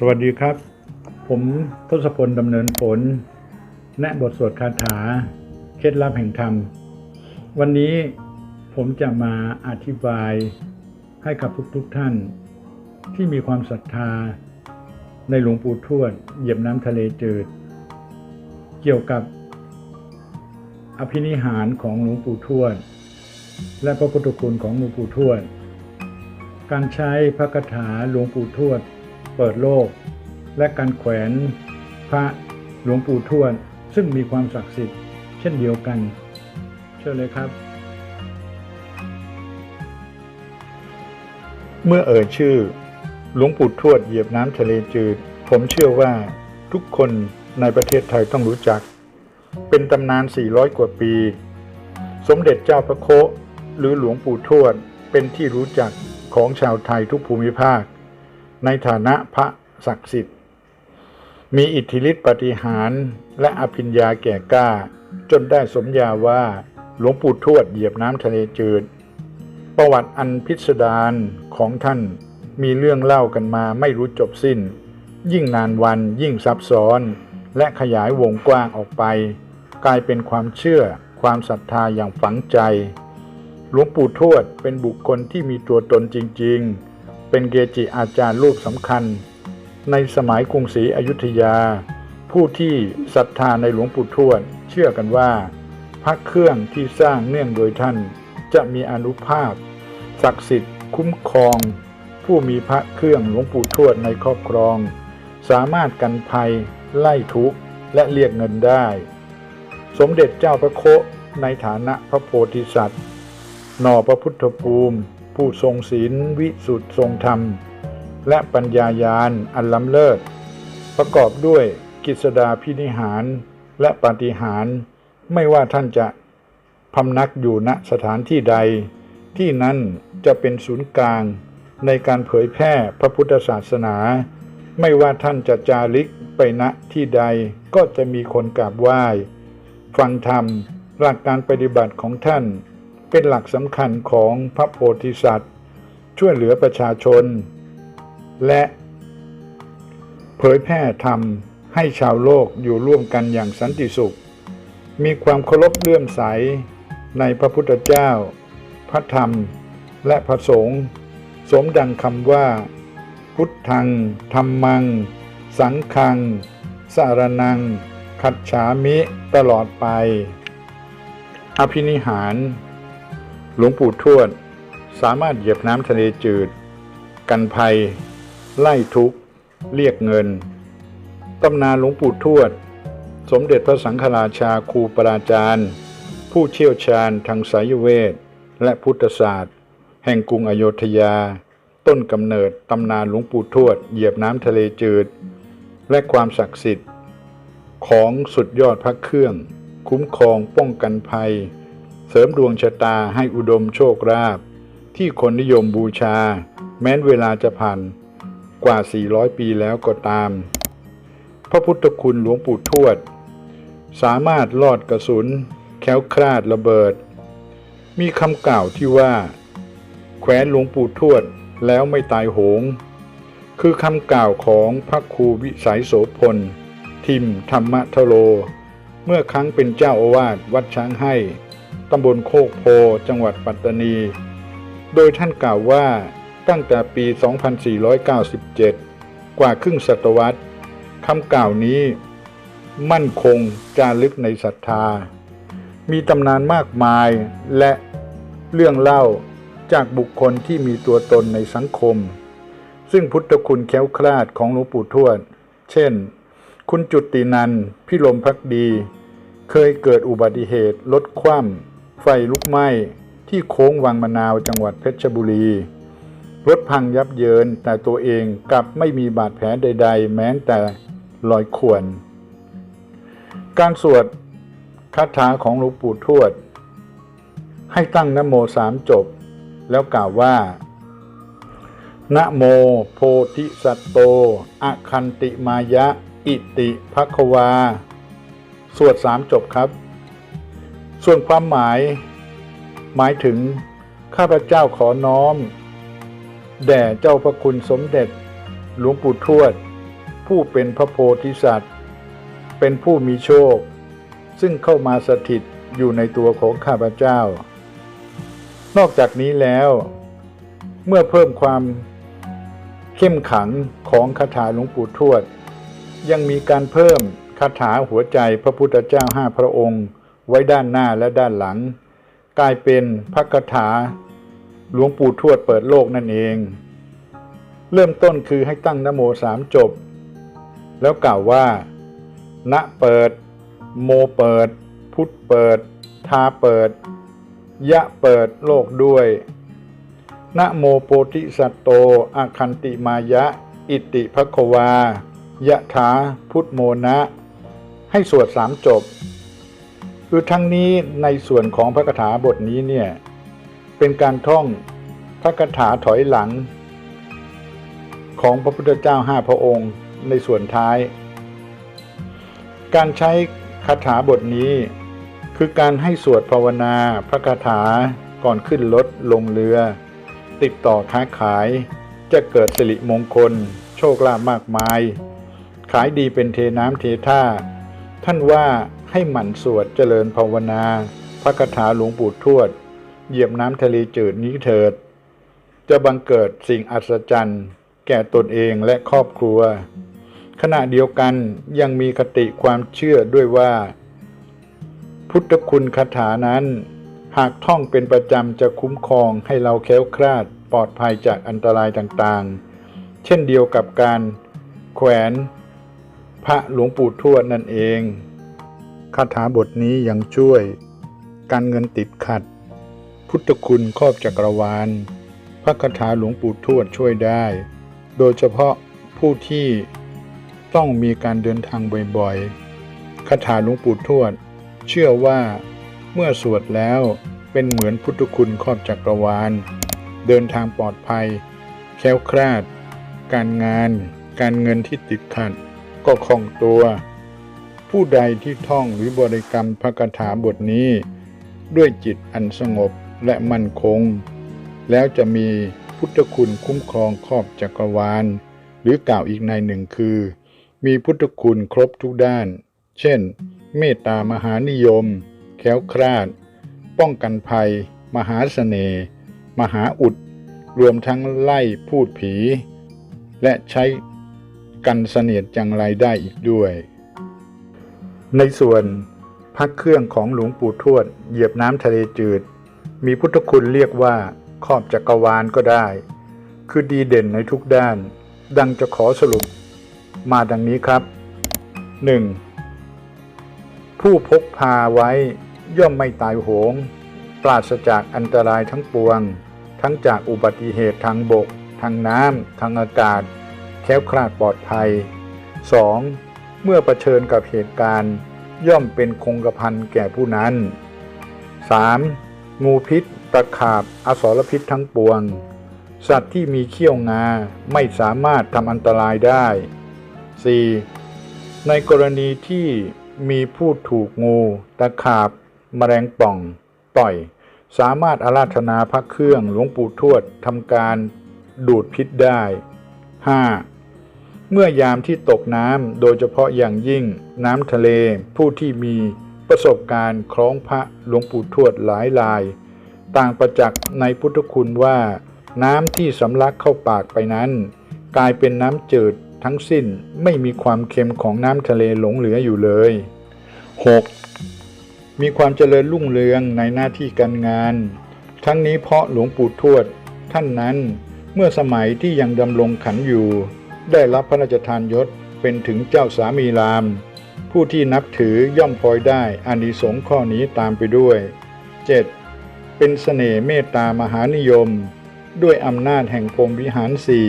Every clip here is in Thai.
สวัสดีครับ ผมทศพลดำเนินผล แนะบทสวดคาถา เคล็ดลับแห่งธรรม วันนี้ผมจะมาอธิบายให้กับทุกๆทท่าน ที่มีความศรัทธา ในหลวงปู่ทวด เหยียบน้ำทะเลจืด เกี่ยวกับอภินิหารของหลวงปู่ทวด และพระพุทธคุณของหลวงปู่ทวด การใช้พระคาถาหลวงปู่ทวด เปิดโลก และการแขวนพระหลวงปู่ทวดซึ่งมีความศักดิ์สิทธิ์เช่นเดียวกัน เชิญเลยครับ เมื่อเอ่ยชื่อ หลวงปู่ทวดเหยียบน้ำทะเลจืด ผมเชื่อว่าทุกคนในประเทศไทยต้องรู้จัก เป็นตำนาน 400 กว่าปี สมเด็จเจ้าพระโคหรือหลวงปู่ทวดเป็นที่รู้จักของชาวไทยทุกภูมิภาค ในฐานะพระศักดิ์สิทธิ์ มีอิทธิฤทธิปฏิหารและอภิญญาแก่กล้า จนได้สมญาว่าหลวงปู่ทวดเหยียบน้ำทะเลจืด ประวัติอันพิสดารของท่านมีเรื่องเล่ากันมาไม่รู้จบสิ้น ยิ่งนานวันยิ่งซับซ้อน และขยายวงกว้างออกไป กลายเป็นความเชื่อความศรัทธาอย่างฝังใจ หลวงปู่ทวดเป็นบุคคลที่มีตัวตนจริง ๆ เป็นเกจิอาจารย์รูปสำคัญ ในสมัยกรุงศรีอยุธยา ผู้ที่ศรัทธาในหลวงปู่ทวด เชื่อกันว่า พระเครื่องที่สร้างเนื่องโดยท่านจะมีอนุภาพ ศักดิ์สิทธิ์ คุ้มครอง ผู้มีพระเครื่องหลวงปู่ทวดในครอบครอง สามารถกันภัย ไล่ทุกข์ และเรียกเงินได้ สมเด็จเจ้าพระโคในฐานะพระโพธิสัตว์ หน่อพระพุทธภูมิ ผู้ทรงศีลวิสุทธิทรงธรรม และปัญญายาณอันล้ำเลิศ ประกอบด้วยกิจดาพินิหารและปาฏิหาร ไม่ว่าท่านจะพำนักอยู่ณสถานที่ใด ที่นั้นจะเป็นศูนย์กลางในการเผยแพร่พระพุทธศาสนา ไม่ว่าท่านจะจาริกไปณที่ใดก็จะมีคนกราบไหว้ ฟังธรรมหลักการปฏิบัติของท่าน เป็นหลักสำคัญของพระโพธิสัตว์ ช่วยเหลือประชาชน และเผยแพร่ธรรมให้ชาวโลกอยู่ร่วมกันอย่างสันติสุข มีความเคารพเลื่อมใสในพระพุทธเจ้า พระธรรม และพระสงฆ์สมดังคำว่า พุทธังธรรมัง สังฆัง สารนัง ขัดฉามิตลอดไป อภินิหาร หลวงปู่ทวด สามารถเหยียบน้ำทะเลจืด กันภัย ไล่ทุกข์ เรียกเงิน ตำนานหลวงปู่ทวด สมเด็จพระสังฆราชาครูปราจารย์ ผู้เชี่ยวชาญทางสายเวท และพุทธศาสตร์ แห่งกรุงอโยธยา ต้นกำเนิดตำนานหลวงปู่ทวด เหยียบน้ำทะเลจืด และความศักดิ์สิทธิ์ ของสุดยอดพระเครื่อง คุ้มครองป้องกันภัย เสริมดวงชะตาให้อุดมโชคราภที่คนนิยมบูชา แม้นเวลาจะผ่านกว่า 400 ปีแล้วก็ตาม พระพุทธคุณหลวงปู่ทวด สามารถลอดกระสุน แคล้วคลาดระเบิด มีคำกล่าวที่ว่า แขวนหลวงปู่ทวดแล้วไม่ตายโหง คือคำกล่าวของพระครูวิสัยโสพล ทิมธรรมทโล เมื่อครั้งเป็นเจ้าอาวาสวัดช้างให้ ตำบลโคกโพ จังหวัดปัตตานี โดยท่านกล่าวว่าตั้งแต่ปี 2497 กว่าครึ่งศตวรรษคำกล่าวนี้มั่นคงจารึกในศรัทธา มีตำนานมากมายและเรื่องเล่าจากบุคคลที่มีตัวตนในสังคม ซึ่งพุทธคุณแคล้วคลาดของหลวงปู่ทวด เช่น คุณจุตินันพิรมพักดี เคยเกิดอุบัติเหตุรถคว่ำ ไฟลุกไหม้ที่โค้งวังมะนาวจังหวัดเพชรบุรี รถพังยับเยินแต่ตัวเองกลับไม่มีบาดแผลใด ๆ แม้แต่รอยข่วน การสวดคาถาของหลวงปู่ทวด ให้ตั้งนะโมสามจบ แล้วกล่าวว่านะโมโพธิสัตโตอะคันติมายะ อิติภควา สวดสามจบครับ ส่วนความหมาย หมายถึงข้าพเจ้าขอน้อม แด่เจ้าพระคุณสมเด็จ หลวงปู่ทวด ผู้เป็นพระโพธิสัตว์ เป็นผู้มีโชค ซึ่งเข้ามาสถิตอยู่ในตัวของข้าพเจ้า นอกจากนี้แล้ว เมื่อเพิ่มความเข้มขังของคาถาหลวงปู่ทวด ยังมีการเพิ่มคาถาหัวใจพระพุทธเจ้าห้าพระองค์ ไว้ด้านหน้าและด้านหลัง กลายเป็นพระคาถาหลวงปู่ทวดเปิดโลกนั่นเอง เริ่มต้นคือให้ตั้งนโมสามจบ แล้วกล่าวว่า ณเปิด โมเปิด พุทธเปิด ทาเปิด ยะเปิดโลกด้วยนะโมโพธิสัตโตอาคันติมายะ อิติภควา ยะถาพุทธโมนะ ให้สวดสามจบ คือทั้งนี้ในส่วนของพระคาถาบทนี้เนี่ยเป็นการท่องพระคาถาถอยหลัง ของพระพุทธเจ้าห้าพระองค์ในส่วนท้าย การใช้คาถาบทนี้ คือการให้สวดภาวนาพระคาถาก่อนขึ้นรถลงเรือ ติดต่อค้าขาย จะเกิดสิริมงคล โชคลาภมากมาย ขายดีเป็นเทน้ำเทท่า ท่านว่า ให้หมั่นสวดเจริญภาวนา พระคาถาหลวงปู่ทวด เหยียบน้ำทะเลจืดนี้เถิด จะบังเกิดสิ่งอัศจรรย์ แก่ตนเองและครอบครัว ขณะเดียวกันยังมีคติความเชื่อด้วยว่า พุทธคุณคาถานั้น หากท่องเป็นประจำจะคุ้มครองให้เราแคล้วคลาดปลอดภัยจากอันตรายต่างๆ เช่นเดียวกับการแขวนพระหลวงปู่ทวดนั่นเอง คาถาบทนี้ยังช่วย การเงินติดขัด พุทธคุณครอบจักรวาล พระคาถาหลวงปู่ทวดช่วยได้ โดยเฉพาะผู้ที่ต้องมีการเดินทางบ่อยๆคาถาหลวงปู่ทวด เชื่อว่าเมื่อสวดแล้วเป็นเหมือนพุทธคุณครอบจักรวาล เดินทางปลอดภัย แคล้วคลาด การงาน การเงินที่ติดขัด ก็คล่องตัว ผู้ใดที่ท่องหรือบริกรรมพระคาถาบทนี้ ด้วยจิตอันสงบและมั่นคง แล้วจะมีพุทธคุณคุ้มครองครอบจักรวาล หรือกล่าวอีกในหนึ่งคือ มีพุทธคุณครบทุกด้าน เช่น เมตตามหานิยมแคล้วคลาด ป้องกันภัย มหาเสน่ห์มหาอุด รวมทั้งไล่พูดผี และใช้กันเสนียดจังไรได้อีกด้วย ในส่วนพักเครื่องของหลวงปู่ทวด เหยียบน้ำทะเลจืด มีพุทธคุณเรียกว่าครอบจักรวาลก็ได้ คือดีเด่นในทุกด้าน ดังจะขอสรุป มาดังนี้ครับ 1. ผู้พกพาไว้ย่อมไม่ตายโหง ปราศจากอันตรายทั้งปวง ทั้งจากอุบัติเหตุทางบก ทางน้ำทางอากาศ แค้วคลาดปลอดภัย 2. เมื่อประเชิญกับเหตุการณ์ย่อมเป็นคงกระพันแก่ผู้นั้น 3. งูพิษตะขาบอสรพิษทั้งปวง สัตว์ที่มีเขี้ยวงาไม่สามารถทำอันตรายได้ 4. ในกรณีที่มีผู้ถูกงูตะขาบแมลงป่อง ต่อย สามารถอาราธนาพระเครื่องหลวงปู่ทวดทำการดูดพิษได้ 5. เมื่อยามที่ตกน้ำโดยเฉพาะอย่างยิ่งน้ำทะเล ผู้ที่มีประสบการณ์คล้องพระหลวงปู่ทวดหลายลาย ต่างประจักษ์ในพุทธคุณว่า น้ำที่สำลักเข้าปากไปนั้น กลายเป็นน้ำจืดทั้งสิ้นไม่มีความเค็มของน้ำทะเลหลงเหลืออยู่เลย 6. มีความเจริญรุ่งเรืองในหน้าที่การงาน ทั้งนี้เพราะหลวงปู่ทวด ท่านนั้นเมื่อสมัยที่ยังดำรงขันอยู่ ได้รับพระราชทานยศเป็นถึงเจ้าสามีราม ผู้ที่นับถือย่อมพลอยได้อานิสงส์ข้อนี้ตามไปด้วย 7. เป็นเสน่ห์เมตตามหานิยม ด้วยอำนาจแห่งพรมวิหารสี่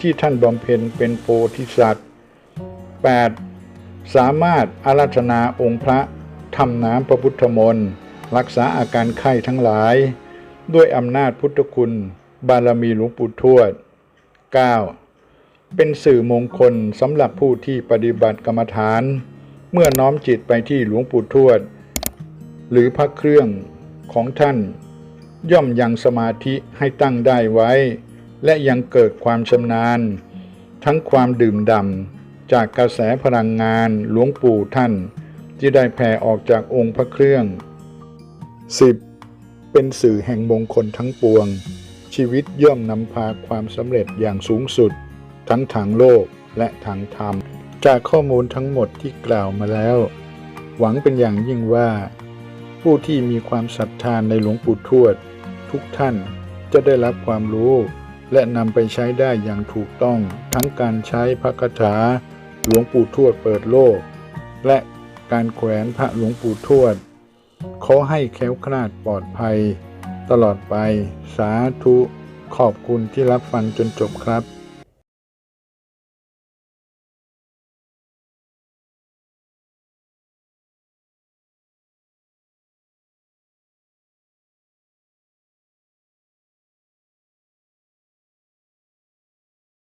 ที่ท่านบำเพ็ญเป็นโพธิสัตว์ 8. สามารถอาราธนาองค์พระทำน้ำพระพุทธมนต์รักษาอาการไข้ทั้งหลาย ด้วยอำนาจพุทธคุณ บารมีหลวงปู่ทวด 9. เป็นสื่อมงคลสำหรับผู้ที่ปฏิบัติกรรมฐาน เมื่อน้อมจิตไปที่หลวงปู่ทวด หรือพระเครื่องของท่าน ย่อมยังสมาธิให้ตั้งได้ไว้ และยังเกิดความชำนาญ ทั้งความดื่มด่ำจากกระแสพลังงานหลวงปู่ท่าน ที่ได้แผ่ออกจากองค์พระเครื่อง 10. เป็นสื่อแห่งมงคลทั้งปวง ชีวิตย่อมนำพาความสำเร็จอย่างสูงสุด ทั้งทางโลกและทางธรรม จากข้อมูลทั้งหมดที่กล่าวมาแล้ว หวังเป็นอย่างยิ่งว่า ผู้ที่มีความศรัทธานในหลวงปู่ทวด ทุกท่านจะได้รับความรู้ และนำไปใช้ได้อย่างถูกต้องทั้งการใช้พระคาถาหลวงปู่ทวดเปิดโลก และการแขวนพระหลวงปู่ทวด ขอให้แคล้วคลาดปลอดภัย ตลอดไปสาธุขอบคุณที่รับฟังจนจบครับ